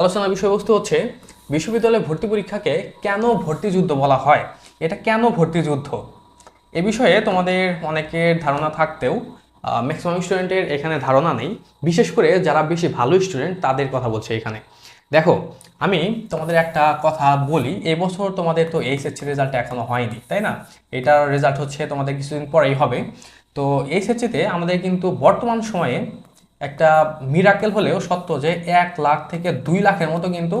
আলোচনা বিষয়বস্তু হচ্ছে, বিশ্ববিদ্যালয়ে ভর্তি পরীক্ষাকে কেন ভর্তি যুদ্ধ বলা হয়? এটা কেন ভর্তি যুদ্ধ? এ বিষয়ে তোমাদের অনেকের ধারণা থাকতেও ম্যাক্সিমাম স্টুডেন্টের এখানে ধারণা নেই। বিশেষ করে যারা বেশি ভালো স্টুডেন্ট তাদের কথা বলছে এখানে। দেখো, আমি তোমাদের একটা কথা বলি এবছর তোমাদের তো এইচএসসি রেজাল্ট এখনও হয়নি, তাই না? এটার রেজাল্ট হচ্ছে তোমাদের কিছুদিন পরেই হবে। তো এইচএসসিতে আমাদের কিন্তু বর্তমান সময়ে একটা মিরাকেল হলেও সত্য যে এক লাখ থেকে দুই লাখের মতো কিন্তু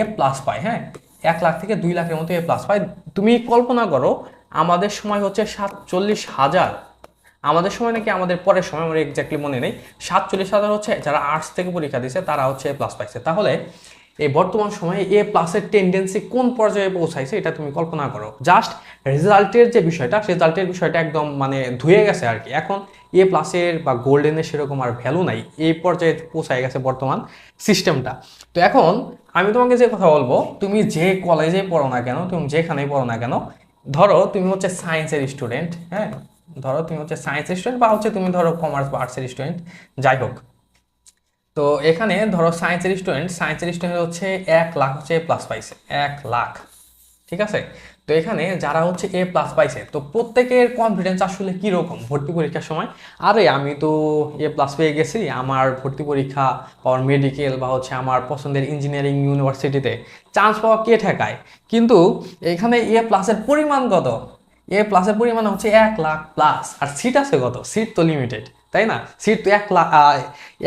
এ প্লাস পায় হ্যাঁ? এক লাখ থেকে দুই লাখের মতো এ প্লাস পায়। তুমি কল্পনা করো, আমাদের সময় হচ্ছে সাতচল্লিশ হাজার। আমাদের সময় নাকি আমাদের পরের সময়, আমার এক্স্যাক্টলি মনে নেই। সাতচল্লিশ হাজার হচ্ছে যারা আর্টস থেকে পরীক্ষা দিয়েছে, তারা হচ্ছে এ প্লাস পাইছে। তাহলে এই বর্তমান সময়ে এ প্লাসের টেন্ডেন্সি কোন পর্যায়ে পৌঁছাইছে এটা তুমি কল্পনা করো। জাস্ট রেজাল্টের যে বিষয়টা রেজাল্টের বিষয়টা একদম মানে ধুয়ে গেছে আর কি এখন এ প্লাসের বা গোল্ডেনের সেরকম আর ভ্যালু নাই। এই পর্যায়ে পৌঁছায় গেছে বর্তমান সিস্টেমটা তো এখন আমি তোমাকে যে কথা বলব, তুমি যে কলেজে পড়ো না কেন, তুমি যেখানেই পড়ো না কেন, ধরো তুমি হচ্ছে সায়েন্সের স্টুডেন্ট হ্যাঁ? ধরো তুমি হচ্ছে সায়েন্সের স্টুডেন্ট বা হচ্ছে তুমি ধরো কমার্স বা আর্টসের স্টুডেন্ট যাই হোক। তো এখানে ধরো সায়েন্সের স্টুডেন্ট সায়েন্সের স্টুডেন্ট হচ্ছে এক লাখ হচ্ছে এ প্লাস পাইছে, এক লাখ। ঠিক আছে? তো এখানে যারা হচ্ছে এ প্লাস পাইছে, তো প্রত্যেকের কনফিডেন্স আসলে কীরকম ভর্তি পরীক্ষার সময়? আরে আমি তো এ প্লাস পেয়ে গেছি আমার ভর্তি পরীক্ষা আর মেডিকেল বা হচ্ছে আমার পছন্দের ইঞ্জিনিয়ারিং ইউনিভার্সিটিতে চান্স পাওয়া কে ঠেকায়? কিন্তু এখানে এ প্লাসের পরিমাণ কত? এ প্লাসের পরিমাণ হচ্ছে এক লাখ প্লাস আর সিট আছে কত? সিট তো লিমিটেড তাই না? সিট তো এক লাখ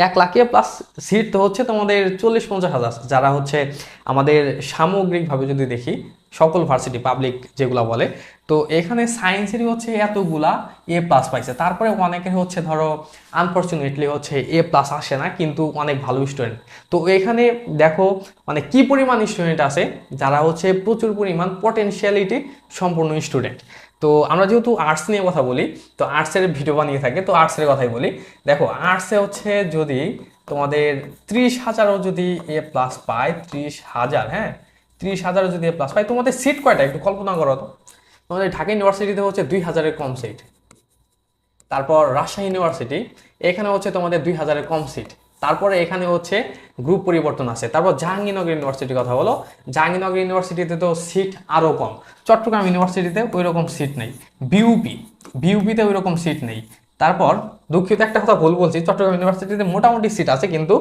এক লাখে প্লাস সিট তো হচ্ছে তোমাদের চল্লিশ পঞ্চাশ হাজার। যারা হচ্ছে আমাদের সামগ্রিকভাবে যদি দেখি, সকল ভার্সিটি পাবলিক যেগুলা বলে, তো এখানে সায়েন্সেরই হচ্ছে এতগুলা এ প্লাস পাইছে। তারপরে অনেকের হচ্ছে ধরো আনফর্চুনেটলি হচ্ছে এ প্লাস আসে না, কিন্তু অনেক ভালো স্টুডেন্ট তো এখানে দেখো মানে কি পরিমাণ স্টুডেন্ট আছে, যারা হচ্ছে প্রচুর পরিমাণ পটেনশিয়ালিটি সম্পূর্ণ স্টুডেন্ট তো আমরা যেহেতু আর্টস নিয়ে কথা বলি, তো আর্টসের ভিডিও বানিয়ে থাকে, তো আর্টসের কথাই বলি। দেখো আর্টসে হচ্ছে যদি তোমাদের ত্রিশ হাজারও যদি এ প্লাস পায়, ত্রিশ হাজার হ্যাঁ? ত্রিশ হাজারও যদি এ প্লাস পায়, তোমাদের সিট কয়টা? একটু কল্পনা করো তো। তোমাদের ঢাকা ইউনিভার্সিটিতে হচ্ছে দুই হাজারের কম সিট তারপর রাজশাহী ইউনিভার্সিটি এখানে হচ্ছে তোমাদের দুই হাজারের কম সিট তারপরে এখানে হচ্ছে গ্রুপ পরিবর্তন আছে। তারপর জাহাঙ্গীরনগর ইউনিভার্সিটির কথা বলো জাহাঙ্গীরনগর ইউনিভার্সিটিতে তো সিট আরও কম। চট্টগ্রাম ইউনিভার্সিটিতে ওই রকম সিট নেই বিউপি বিউপিতে ওই রকম সিট নেই। তারপর দুঃখিত একটা কথা ভুল বলছি। চট্টগ্রাম ইউনিভার্সিটিতে মোটামুটি সিট আছে কিন্তু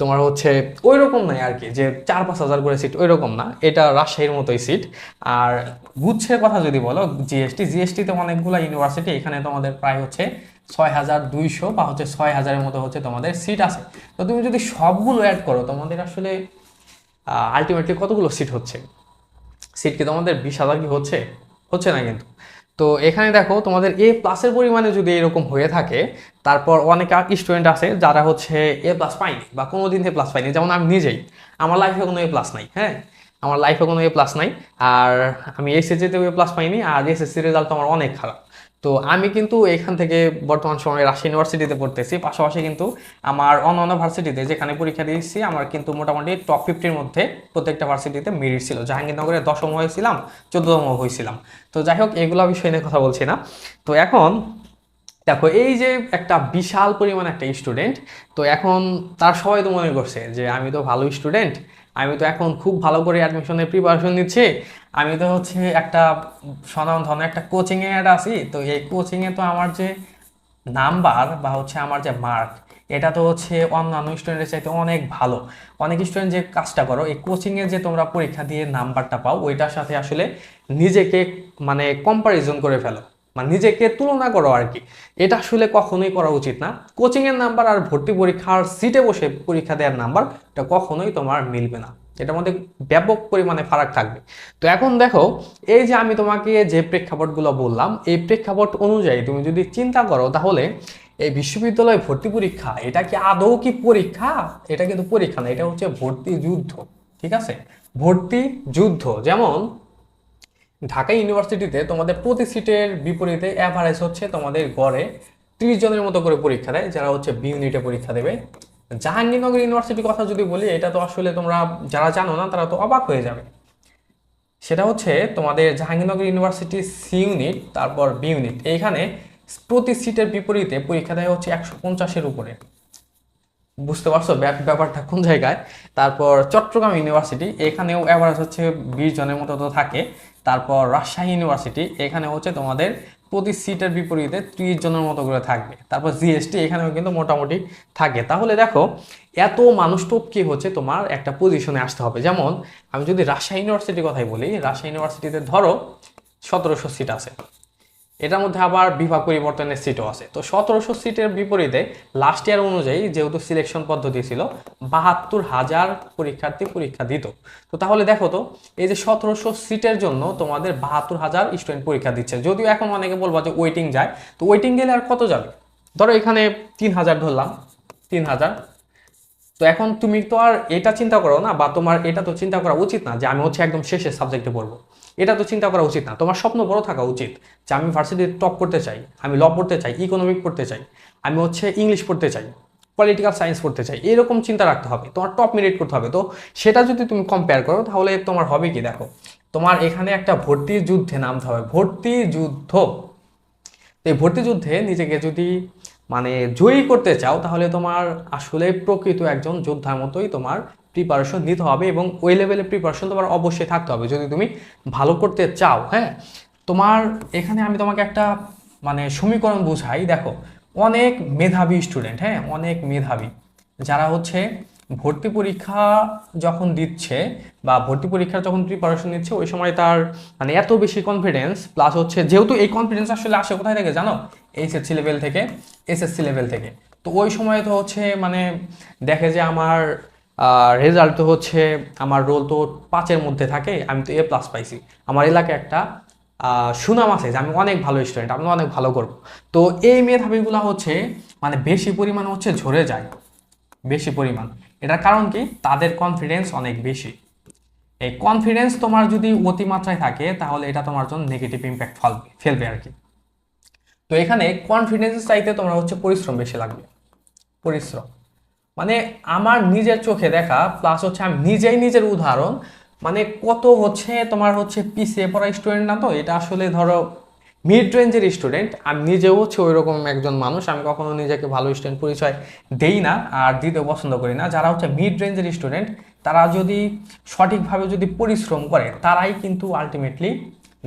তোমার হচ্ছে ওই রকম নাই আর কি, যে চার পাঁচ হাজার করে সিট ওই রকম না। এটা রাজশাহীর মতোই সিট আর গুচ্ছের কথা যদি বলো জিএসটি জিএসটিতে অনেকগুলো ইউনিভার্সিটি এখানে তোমাদের প্রায় হচ্ছে ছয় হাজার দুইশো বা হচ্ছে ছয় হাজারের মতো হচ্ছে তোমাদের সিট আছে। তো তুমি যদি সবগুলো অ্যাড করো, তোমাদের আসলে আলটিমেটলি কতগুলো সিট হচ্ছে? সিট কি তোমাদের বিশ হাজার কি হচ্ছে? হচ্ছে না কিন্তু। তো এখানে দেখো, তোমাদের এ প্লাসের পরিমাণে যদি এরকম হয়ে থাকে, তারপর অনেক স্টুডেন্ট আছে যারা হচ্ছে এ প্লাস পায়নি বা কোনো দিন এ প্লাস পাইনি যেমন আমি নিজেই, আমার লাইফে কোনো এ প্লাস নাই হ্যাঁ? আমার লাইফে কোনো এ প্লাস নাই। আর আমি এসএসসিতেও এ প্লাস পাইনি, আর এসএসসি রেজাল্ট আমার অনেক খারাপ। তো আমি কিন্তু এখান থেকে বর্তমান সময়ে রাজশাহী ইউনিভার্সিটিতে পড়তেছি। পাশাপাশি কিন্তু আমার অন্য অন্য ভার্সিটিতে যেখানে পরীক্ষা দিয়েছি, আমার কিন্তু মোটামুটি টপ ফিফটির মধ্যে প্রত্যেকটা ভার্সিটিতে মেরিট ছিল। জাহাঙ্গীরনগরে দশম হয়েছিলাম, চোদ্দতম হয়েছিলাম। তো যাই হোক, এগুলো বিষয় নিয়ে কথা বলছি না। তো এখন দেখো, এই যে একটা বিশাল পরিমাণ একটা স্টুডেন্ট তো এখন তার সবাই তো মনে করছে যে, আমি তো ভালো স্টুডেন্ট আমি তো এখন খুব ভালো করে অ্যাডমিশনের প্রিপারেশন নিচ্ছি। আমি তো হচ্ছে একটা সনাম ধরনের একটা কোচিংয়ে অ্যাড আছি। তো এই কোচিংয়ে তো আমার যে নাম্বার বা হচ্ছে আমার যে মার্ক এটা তো হচ্ছে অন্যান্য স্টুডেন্টের চাইতে অনেক ভালো। অনেক স্টুডেন্ট যে কাজটা করো, এই কোচিংয়ে যে তোমরা পরীক্ষা দিয়ে নাম্বারটা পাও, ওইটার সাথে আসলে নিজেকে মানে কম্পারিজন করে ফেলো। মানে নিজেকে তুলনা করো আর কি। এটা আসলে কখনোই করা উচিত না। কোচিংয়ের নাম্বার আর ভর্তি পরীক্ষার সিটে বসে পরীক্ষা দেওয়ার নাম্বার এটা কখনোই তোমার মিলবে না। এটার মধ্যে ব্যাপক পরিমাণে ফারাক থাকবে। তো এখন দেখো, এই যে আমি তোমাকে যে প্রেক্ষাপটগুলো বললাম, এই প্রেক্ষাপট অনুযায়ী তুমি যদি চিন্তা করো তাহলে এই বিশ্ববিদ্যালয় ভর্তি পরীক্ষা, এটা কি আদৌ কি পরীক্ষা? এটা কিন্তু পরীক্ষা না, এটা হচ্ছে ভর্তি যুদ্ধ, ঠিক আছে? ভর্তি যুদ্ধ, যেমন ঢাকা ইউনিভার্সিটিতে তোমাদের প্রতি সিটের বিপরীতে অ্যাভারেজ হচ্ছে তোমাদের গড়ে ত্রিশ জনের মতো করে পরীক্ষা দেয়, যারা হচ্ছে বি ইউনিটে পরীক্ষা দেবে। জাহাঙ্গীরনগর ইউনিভার্সিটির কথা যদি বলি, এটা তো আসলে তোমরা যারা জানো না, তারা তো অবাক হয়ে যাবে। সেটা হচ্ছে তোমাদের জাহাঙ্গীরনগর ইউনিভার্সিটি সি ইউনিট তারপর বি ইউনিট এইখানে প্রতি সিটের বিপরীতে পরীক্ষা দেয় হচ্ছে একশো পঞ্চাশের উপরে। বুঝতে পারছ ব্যাপ- ব্যাপারটা কোন জায়গায়? তারপর চট্টগ্রাম ইউনিভার্সিটি, এখানেও অ্যাভারেজ হচ্ছে বিশ জনের মতো তো থাকে। তারপর রাজশাহী ইউনিভার্সিটি, এখানে হচ্ছে তোমাদের প্রতি সিটের বিপরীতে ত্রিশ জনের মতো করে থাকবে। তারপর জিএসটি, এখানেও কিন্তু মোটামুটি থাকে। তাহলে দেখো, এত মানুষ টপকে হচ্ছে তোমার একটা পজিশনে আসতে হবে। যেমন, আমি যদি রাজশাহী ইউনিভার্সিটির কথাই বলি, রাজশাহী ইউনিভার্সিটিতে ধরো সতেরোশো সিট আছে। এটার মধ্যে আবার বিভাগ পরিবর্তনের সিটও আছে। তো সতেরোশো সিটের বিপরীতে লাস্ট ইয়ার অনুযায়ী যেহেতু সিলেকশন পদ্ধতি ছিল, বাহাত্তর হাজার পরীক্ষার্থী পরীক্ষা দিত। তো তাহলে দেখো তো, এই যে সতেরোশো সিটের জন্য তোমাদের বাহাত্তর হাজার স্টুডেন্ট পরীক্ষা দিচ্ছে। যদিও এখন অনেকে বলব যে ওয়েটিং যায়, তো ওয়েটিং গেলে আর কত যাবে? ধরো এখানে তিন হাজার ধরলাম, তিন হাজার তো এখন তুমি তো আর এটা চিন্তা করো না, বা তোমার এটা তো চিন্তা করা উচিত না যে আমি হচ্ছে একদম শেষে সাবজেক্টে পড়ব। এটা তো চিন্তা করা উচিত না। তোমার স্বপ্ন বড় থাকা উচিত যে আমি ভার্সিটিতে টপ করতে চাই, আমি ল পড়তে চাই ইকোনমিক পড়তে চাই, আমি হচ্ছে ইংলিশ পড়তে চাই পলিটিক্যাল সায়েন্স পড়তে চাই, এরকম চিন্তা রাখতে হবে। তোমার টপ মেরিট করতে হবে। তো সেটা যদি তুমি কম্পেয়ার করো, তাহলে তোমার হবে কি দেখো, তোমার এখানে একটা ভর্তি যুদ্ধে নামতে হবে। ভর্তি যুদ্ধ। এই ভর্তি যুদ্ধে নিজেকে যদি মানে জয়ী করতে চাও, তাহলে তোমার আসলে প্রকৃত একজন যোদ্ধার মতোই তোমার প্রিপারেশন নিতে হবে এবং ওই লেভেলের প্রিপারেশন তোমার অবশ্যই থাকতে হবে। যদি তুমি ভালো করতে চাও হ্যাঁ তোমার এখানে আমি তোমাকে একটা মানে সমীকরণ বুঝাই। দেখো, অনেক মেধাবী স্টুডেন্ট হ্যাঁ অনেক মেধাবী। যারা হচ্ছে ভর্তি পরীক্ষা যখন দিচ্ছে বা ভর্তি পরীক্ষার যখন প্রিপারেশন নিচ্ছে, ওই সময় তার মানে এত বেশি কনফিডেন্স প্লাস হচ্ছে যেহেতু এই কনফিডেন্স আসলে আসে কোথায় থেকে জানো? এইচএসসি লেভেল থেকে এসএসসি লেভেল থেকে। তো ওই সময় তো হচ্ছে মানে দেখে যে আমার রেজাল্ট তো হচ্ছে, আমার রোল তো পাঁচের মধ্যে থাকে, আমি তো এ প্লাস পাইছি। আমার এলাকায় একটা সুনাম আছে যে আমি অনেক ভালো স্টুডেন্ট আমি অনেক ভালো করব। তো এই মেধাবীগুলো হচ্ছে মানে বেশি পরিমাণ হচ্ছে ঝরে যায়। বেশি পরিমাণ। এটার কারণ কি? তাদের কনফিডেন্স অনেক বেশি। এই কনফিডেন্স তোমার যদি অতিমাত্রায় থাকে, তাহলে এটা তোমার জন্য নেগেটিভ ইম্প্যাক্ট ফেলবে ফেলবে আর কি। তো এখানে কনফিডেন্স চাইতে তোমার হচ্ছে পরিশ্রম বেশি লাগবে। পরিশ্রম। মানে আমার নিজের চোখে দেখা প্লাস হচ্ছে আমি নিজেই নিজের উদাহরণ মানে কত হচ্ছে তোমার হচ্ছে পিছিয়ে পড়া স্টুডেন্ট না তো? এটা আসলে ধরো মিড রেঞ্জের স্টুডেন্ট আমি নিজেও হচ্ছে ওই রকম একজন মানুষ, আমি কখনো নিজেকে ভালো স্টুডেন্ট পরিচয় দেই না আর দিতে পছন্দ করি না। যারা হচ্ছে মিড রেঞ্জের স্টুডেন্ট তারা যদি সঠিকভাবে যদি পরিশ্রম করে, তারাই কিন্তু আলটিমেটলি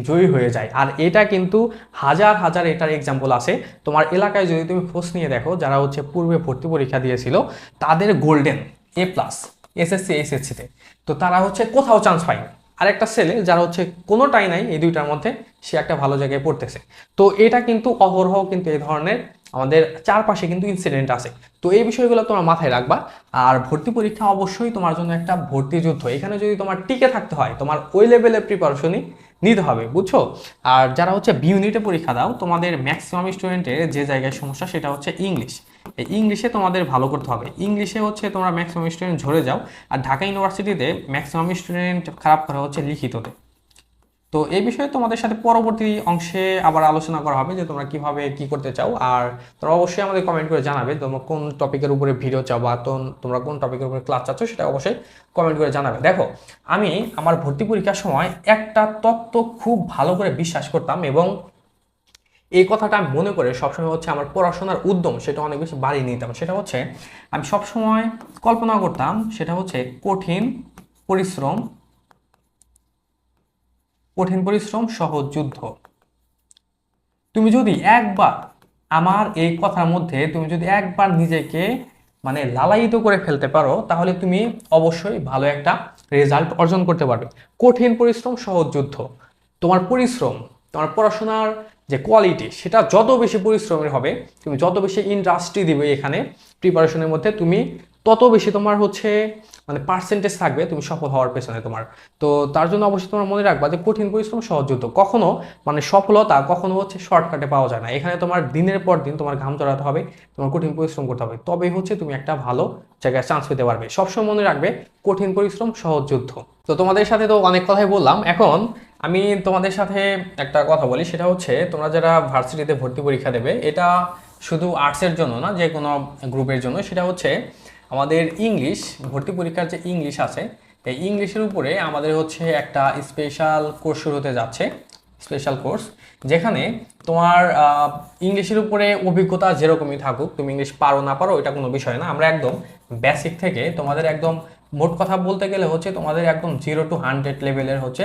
জয়ী হয়ে যায়। আর এটা কিন্তু হাজার হাজার এটার এক্সাম্পল আছে। তোমার এলাকায় যদি তুমি খোঁজ নিয়ে দেখো, যারা হচ্ছে পূর্বে ভর্তি পরীক্ষা দিয়েছিল, তাদের গোল্ডেন এ প্লাস এসএসসি এইচএসসিতে তো। তারা হচ্ছে কোথাও চান্স পায়নি। আর একটা ছেলে যারা হচ্ছে কোনোটাই নাই এই দুইটার মধ্যে সে একটা ভালো জায়গায় পড়তেছে। তো এটা কিন্তু অহরহ কিন্তু এই ধরনের আমাদের চারপাশে কিন্তু ইনসিডেন্ট আছে। তো এই বিষয়গুলো তোমার মাথায় রাখবা। আর ভর্তি পরীক্ষা অবশ্যই তোমার জন্য একটা ভর্তি যুদ্ধ। এখানে যদি তোমার টিকে থাকতে হয়, তোমার ওই লেভেলের প্রিপারেশনই নিতে হবে, বুঝছ? আর যারা হচ্ছে বি ইউনিটে পরীক্ষা দাও, তোমাদের ম্যাক্সিমাম স্টুডেন্টের যে জায়গায় সমস্যা, সেটা হচ্ছে ইংলিশ ইংলিশে তোমাদের ভালো করতে হবে। ইংলিশে হচ্ছে তোমরা ম্যাক্সিমাম স্টুডেন্ট ঝরে যাও, আর ঢাকা ইউনিভার্সিটিতে ম্যাক্সিমাম স্টুডেন্ট খারাপ করা হচ্ছে লিখিততে। তো এই বিষয়ে তোমাদের সাথে পরবর্তী অংশে আবার আলোচনা করা হবে যে তোমরা কীভাবে কি করতে চাও, আর তোমরা অবশ্যই আমাদের কমেন্ট করে জানাবে তোমরা কোন টপিকের উপরে ভিডিও চাও বা তোমরা কোন টপিকের উপরে ক্লাস চাচ্ছ সেটা অবশ্যই কমেন্ট করে জানাবে। দেখো, আমি আমার ভর্তি পরীক্ষার সময় একটা তত্ত্ব খুব ভালো করে বিশ্বাস করতাম এবং এই কথাটা আমি মনে করে সবসময় হচ্ছে আমার পড়াশোনার উদ্যম সেটা অনেক বেশি বাড়িয়ে নিতাম সেটা হচ্ছে আমি সবসময় কল্পনা করতাম সেটা হচ্ছে কঠিন পরিশ্রম কঠিন পরিশ্রম, সহজ যুদ্ধ। তুমি যদি একবার আমার এই কথার মধ্যে তুমি যদি একবার নিজেকে মানে লালায়িত করে ফেলতে পারো, তাহলে তুমি অবশ্যই ভালো একটা রেজাল্ট অর্জন করতে পারবে। কঠিন পরিশ্রম, সহজ যুদ্ধ। তোমার পরিশ্রম তোমার পড়াশোনার যে কোয়ালিটি সেটা যত বেশি পরিশ্রমের হবে, তুমি যত বেশি ইন্ডাস্ট্রি দিবে এখানে প্রিপারেশনের মধ্যে তুমি তত বেশি তোমার হচ্ছে মানে পার্সেন্টেজ থাকবে তুমি সফল হওয়ার পেছনে তোমার। তো তার জন্য অবশ্যই তোমার মনে রাখবা যে কঠিন পরিশ্রম সহজ যুদ্ধ। কখনো মানে সফলতা কখনো হচ্ছে শর্টকাটে পাওয়া যায় না। এখানে তোমার দিনের পর দিন তোমার ঘাম চড়াতে হবে, তোমার কঠিন পরিশ্রম করতে হবে। তবেই হচ্ছে তুমি একটা ভালো জায়গায় চান্স পেতে পারবে। সবসময় মনে রাখবে, কঠিন পরিশ্রম সহজ যুদ্ধ। তো তোমাদের সাথে তো অনেক কথাই বললাম। এখন আমি তোমাদের সাথে একটা কথা বলি, সেটা হচ্ছে তোমরা যারা ভার্সিটিতে ভর্তি পরীক্ষা দেবে, এটা শুধু আর্টসের জন্য না, যে কোনো গ্রুপের জন্য, সেটা হচ্ছে আমাদের ইংলিশ ভর্তি পরীক্ষার যে ইংলিশ আছে, এই ইংলিশের উপরে আমাদের হচ্ছে একটা স্পেশাল কোর্স শুরু হতে যাচ্ছে স্পেশাল কোর্স যেখানে তোমার ইংলিশের উপরে অভিজ্ঞতা যেরকমই থাকুক, তুমি ইংলিশ পারো না পারো, এটা কোনো বিষয় না, আমরা একদম বেসিক থেকে তোমাদের একদম মোট কথা বলতে গেলে হচ্ছে তোমাদের একদম জিরো টু হান্ড্রেড লেভেলের হচ্ছে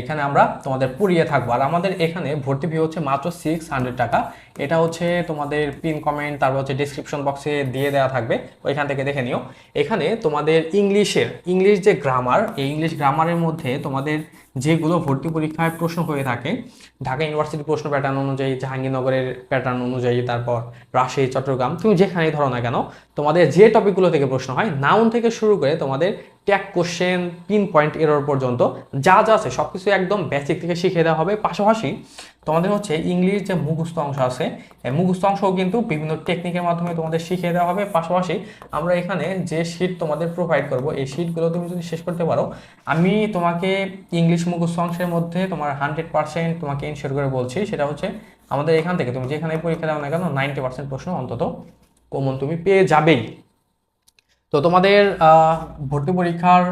এখানে আমরা তোমাদের পুড়িয়ে থাকব। আর আমাদের এখানে ভর্তি ফি হচ্ছে মাত্র সিক্স হান্ড্রেড টাকা। এটা হচ্ছে তোমাদের পিন কমেন্ট তারপর হচ্ছে ডিসক্রিপশন বক্সে দিয়ে দেওয়া থাকবে। ওইখান থেকে দেখে নিও। এখানে তোমাদের ইংলিশের, ইংলিশ যে গ্রামার এই ইংলিশ গ্রামারের মধ্যে তোমাদের যেগুলো ভর্তি পরীক্ষায় প্রশ্ন হয়ে থাকে, ঢাকা ইউনিভার্সিটির প্রশ্ন প্যাটার্ন অনুযায়ী, জাহাঙ্গীরনগরের প্যাটার্ন অনুযায়ী, তারপর রাজশাহী, চট্টগ্রাম, তুমি যেখানেই ধরো না কেন, তোমাদের যে টপিকগুলো থেকে প্রশ্ন হয় নাউন থেকে শুরু করে তোমাদের tag question pin point error পর্যন্ত যা যা আছে সব কিছু একদম বেসিক থেকে শিখিয়ে দেওয়া হবে। পাশাপাশি তোমাদের হচ্ছে ইংলিশ যে মুখস্থ অংশ আছে মুখস্থ অংশও কিন্তু বিভিন্ন টেকনিকের মাধ্যমে তোমাদের শিখিয়ে দেওয়া হবে। পাশাপাশি আমরা এখানে যে শিট তোমাদের প্রোভাইড করব, এই শিটগুলো তুমি যদি শেষ করতে পারো, আমি তোমাকে ইংলিশ মুখস্থ অংশের মধ্যে তোমার হান্ড্রেড পার্সেন্ট তোমাকে ইনশিওর করে বলছি, সেটা হচ্ছে আমাদের এখান থেকে, তুমি যেখানে পরীক্ষা দাও না কেন নাইনটি পার্সেন্ট প্রশ্ন অন্তত কমন তুমি পেয়ে যাবেই। তো তোমাদের ভর্তি পরীক্ষার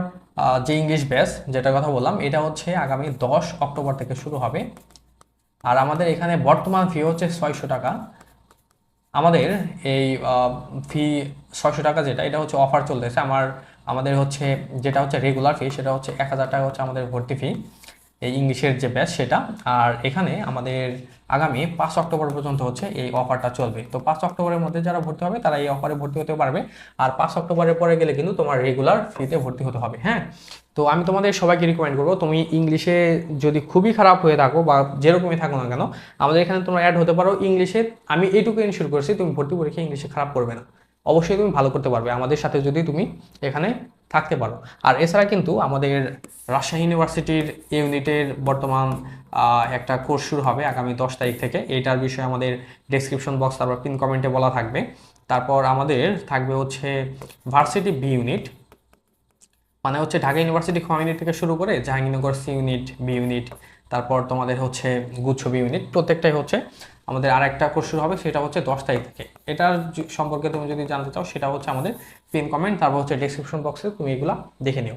যে ইংলিশ ব্যাচ যেটা কথা বললাম, এটা হচ্ছে আগামী দশ অক্টোবর থেকে শুরু হবে। আর আমাদের এখানে বর্তমান ফি হচ্ছে ছয়শো টাকা। আমাদের এই ফি ছয়শো টাকা যেটা, এটা হচ্ছে অফার চলতেছে। আমার, আমাদের হচ্ছে, যেটা হচ্ছে রেগুলার ফি সেটা হচ্ছে এক হাজার টাকা হচ্ছে আমাদের ভর্তি ফি এই ইংলিশের যে ব্যাচ সেটা। আর এখানে আমাদের আগামী পাঁচ অক্টোবর পর্যন্ত হচ্ছে এই অফারটা চলবে। তো পাঁচ অক্টোবরের মধ্যে যারা ভর্তি হবে, তারা এই অফারে ভর্তি হতে পারবে। আর পাঁচ অক্টোবরের পরে গেলে কিন্তু তোমার রেগুলার ফিতে ভর্তি হতে হবে হ্যাঁ? তো আমি তোমাদের সবাইকে রিকমেন্ড করব, তুমি ইংলিশে যদি খুবই খারাপ হয়ে থাকো বা যেরকমই থাকো না কেন, আমাদের এখানে তোমরা অ্যাড হতে পারো ইংলিশে। আমি এইটুকু ইনশিওর করছি, তুমি ভর্তি পরীক্ষা ইংলিশে খারাপ করবে না। অবশ্যই তুমি ভালো করতে পারবে, আমাদের সাথে যদি তুমি এখানে থাকতে পারো। আর এছাড়া কিন্তু আমাদের রাজশাহী ইউনিভার্সিটির ইউনিটের বর্তমান একটা কোর্স শুরু হবে আগামী দশ তারিখ থেকে। এটার বিষয়ে আমাদের ডেসক্রিপশন বক্স তারপর পিন কমেন্টে বলা থাকবে। তারপর আমাদের থাকবে হচ্ছে ভার্সিটি বি ইউনিট মানে হচ্ছে ঢাকা ইউনিভার্সিটি খ ইউনিট থেকে শুরু করে Jahangirnagar C unit B unit তারপর তোমাদের হচ্ছে গুচ্ছ বি ইউনিট প্রত্যেকটাই হচ্ছে আমাদের আর একটা কোর্স শুরু হবে, সেটা হচ্ছে দশ তারিখ থেকে। এটার সম্পর্কে তুমি যদি জানতে চাও, সেটা হচ্ছে আমাদের পিন কমেন্ট তারপর হচ্ছে ডেসক্রিপশন বক্সে তুমি এগুলা দেখে নিও।